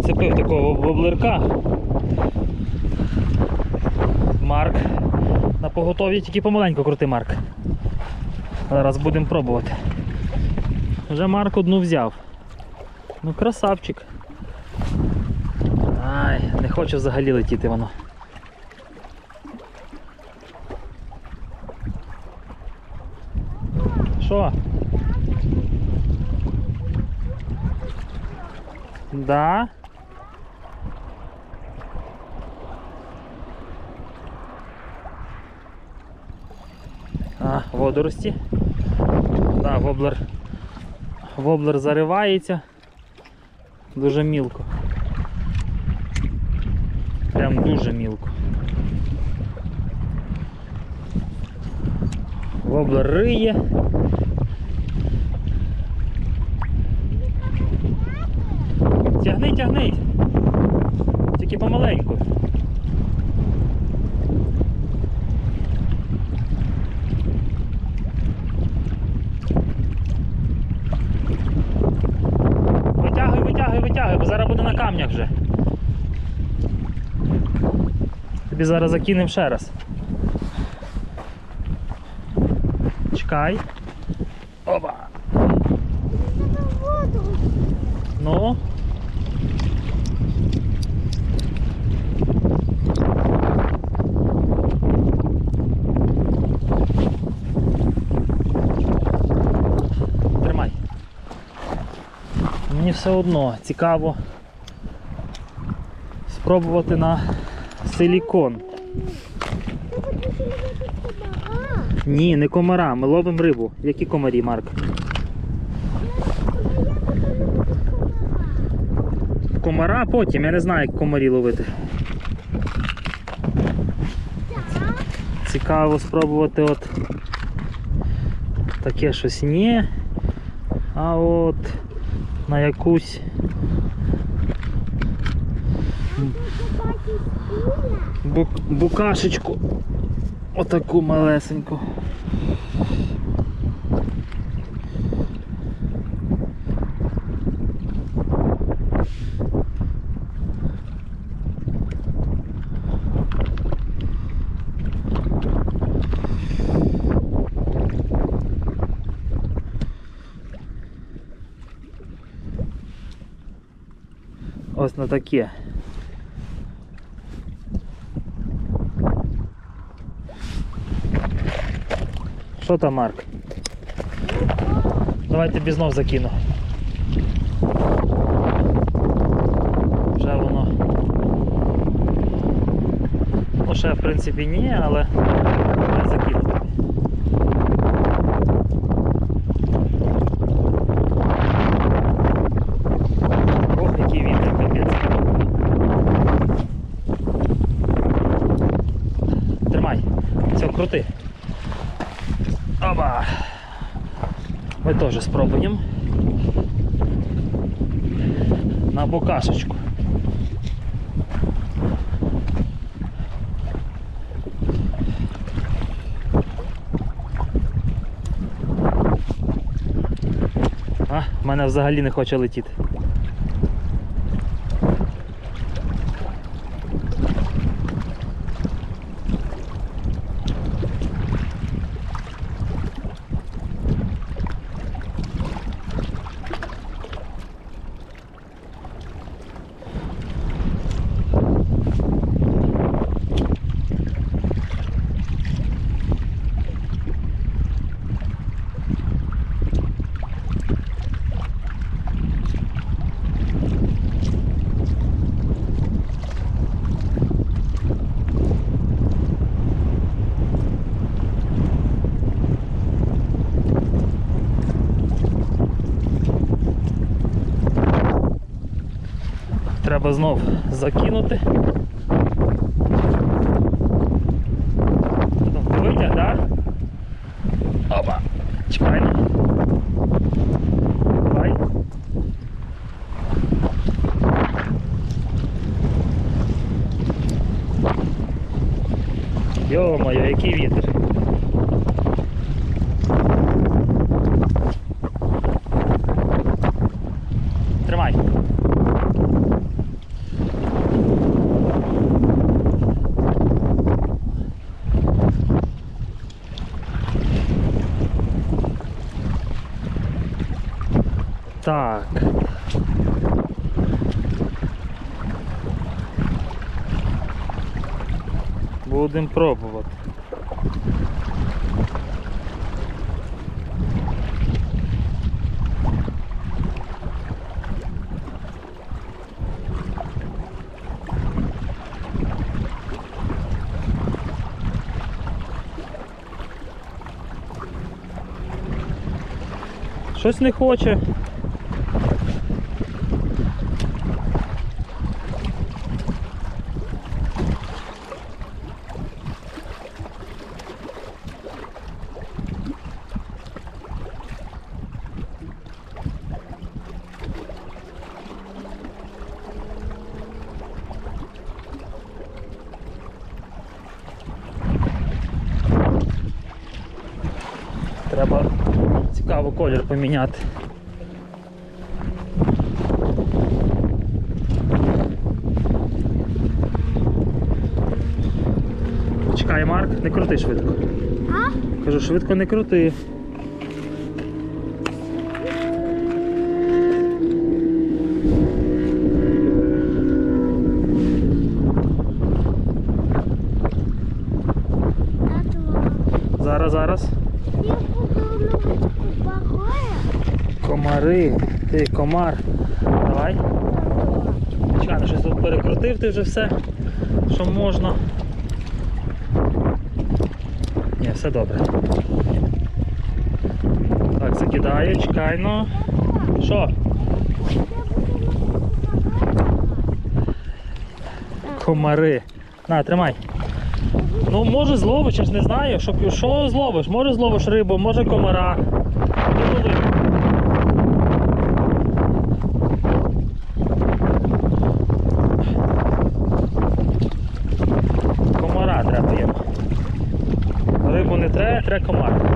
Прицепив такого воблерка. Марк. На поготові тільки помаленьку крути Марк. Зараз будемо пробувати. Вже Марк одну взяв. Ну красавчик. Ай, не хоче взагалі летіти воно. Що? Да. А, водорості. Да, воблер. Воблер заривається. Дуже мілко. Прям дуже мілко. Воблер риє. Тягни, тягни. Тільки помаленьку. Камнях вже. Тобі зараз закинем ще раз. Чекай. Опа. Ну. Тримай. Мені все одно цікаво спробувати на силікон. Ні, не комара, ми ловимо рибу. Які комарі, Марк? Комара потім, я не знаю, як комарі ловити. Цікаво спробувати от таке щось ні. А от на якусь бук, букашечку. Отаку малесеньку. Ось на таке. Що там, Марк? Давай тобі знов закину. Вже воно. Ну ще в принципі ні, але я. Ох, який вітер, капець. Тримай. Все, крути. Оба. Ми теж спробуємо. На букашечку. А, в мене взагалі не хоче летіти. Треба знов закинути. Витяг, так? Опа! Чекай. Давай. Йо-моє, який вітер. Тримай. Так. Будемо пробувати. Щось не хоче. Треба цікаво колір поміняти. Чекай, Марк, не крути швидко. А? Кажу, швидко не крути. Зараз, зараз. Комари. Ти комар. Давай. Ну щось тут перекрутив ти вже все, що можна. Ні, все добре. Так, закидаю, чекай, ну. Що? Комари. На, тримай. Ну, може зловиш, я не знаю, що, що зловиш. Може зловиш рибу, може комара. Комара треба йому. Рибу не треба, треба комар.